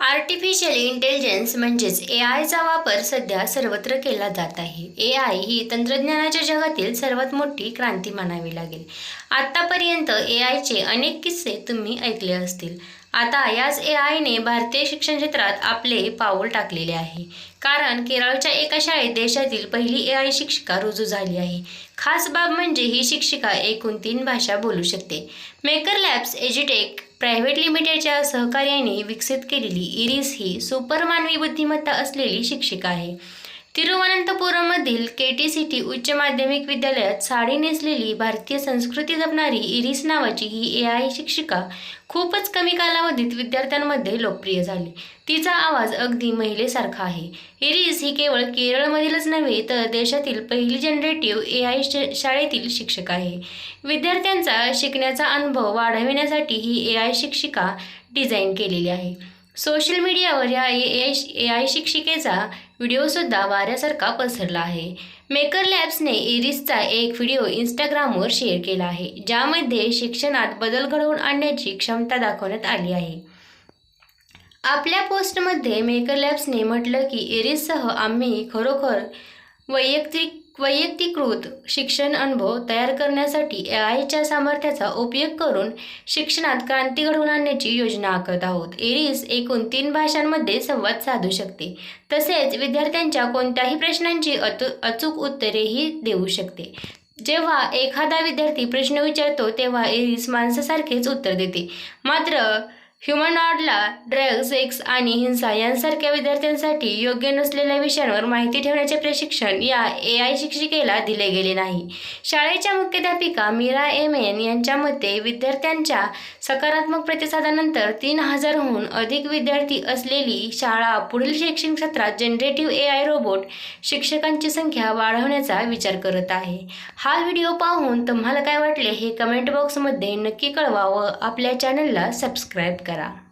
Artificial intelligence म्हणजेच ए आयचा वापर सध्या सर्वत्र केला जात आहे. ए आय ही तंत्रज्ञानाच्या जगातील सर्वात मोठी क्रांती मानावी लागेल. आत्तापर्यंत ए आयचे अनेक किस्से तुम्ही ऐकले असतील. आता याच ए आयने भारतीय शिक्षण क्षेत्रात आपले पाऊल टाकलेले आहे. कारण केरळच्या एका शाळेत देशातील पहिली ए आय शिक्षिका रुजू झाली आहे. खास बाब म्हणजे ही शिक्षिका एकूण तीन भाषा बोलू शकते. मेकर लॅब्स एज्युटेक प्रायव्हेट लिमिटेडच्या सहकार्याने विकसित केलेली इरिस ही सुपर मानवी बुद्धिमत्ता असलेली शिक्षिका आहे. तिरुवनंतपुरममधील के टी सी टी उच्च माध्यमिक विद्यालयात साडी नेसलेली भारतीय संस्कृती जपणारी इरिस नावाची ही ए आय शिक्षिका खूपच कमी कालावधीत विद्यार्थ्यांमध्ये लोकप्रिय झाली. तिचा आवाज अगदी महिलेसारखा आहे. इरिस ही केवळ केरळमधीलच नव्हे तर देशातील पहिली जनरेटिव्ह ए आय शाळेतील शिक्षक आहे. विद्यार्थ्यांचा शिकण्याचा अनुभव वाढविण्यासाठी ही ए आय शिक्षिका डिझाईन केलेली आहे. सोशल मीडियावर या ए ए आय शिक्षिकेचा व्हिडिओसुद्धा वाऱ्यासारखा पसरला आहे. मेकर लॅब्सने इरिसचा एक व्हिडिओ इंस्टाग्रामवर शेअर केला आहे ज्यामध्ये शिक्षणात बदल घडवून आणण्याची क्षमता दाखवण्यात आली आहे. आपल्या पोस्टमध्ये मेकर लॅब्सने म्हटलं की इरिससह आम्ही खरोखर वैयक्तिक वैयक्तिकृत शिक्षण अनुभव तयार करण्यासाठी ए आयच्या सामर्थ्याचा उपयोग करून शिक्षणात क्रांती घडवून आणण्याची योजना आखत आहोत. एरिस एकूण तीन भाषांमध्ये संवाद साधू शकते. तसेच विद्यार्थ्यांच्या कोणत्याही प्रश्नांची अतु अचूक उत्तरेही देऊ शकते. जेव्हा एखादा विद्यार्थी प्रश्न विचारतो तेव्हा एरिस माणसासारखेच उत्तर देते. मात्र ह्युमनॉडला ड्रग सेक्स आणि हिंसा यांसारख्या विद्यार्थ्यांसाठी योग्य नसलेल्या विषयांवर माहिती ठेवण्याचे प्रशिक्षण या ए आय शिक्षिकेला दिले गेले नाही. शाळेच्या मुख्याध्यापिका मीरा एम एन यांच्या मते विद्यार्थ्यांच्या सकारात्मक प्रतिसादानंतर तीन हजारहून अधिक विद्यार्थी असलेली शाळा पुढील शैक्षणिक सत्रात जनरेटिव्ह ए आय रोबोट शिक्षकांची संख्या वाढवण्याचा विचार करत आहे. हा व्हिडिओ पाहून तुम्हाला काय वाटले हे कमेंट बॉक्समध्ये नक्की कळवा व आपल्या चॅनलला सबस्क्राईब ನಮಸ್ಕಾರ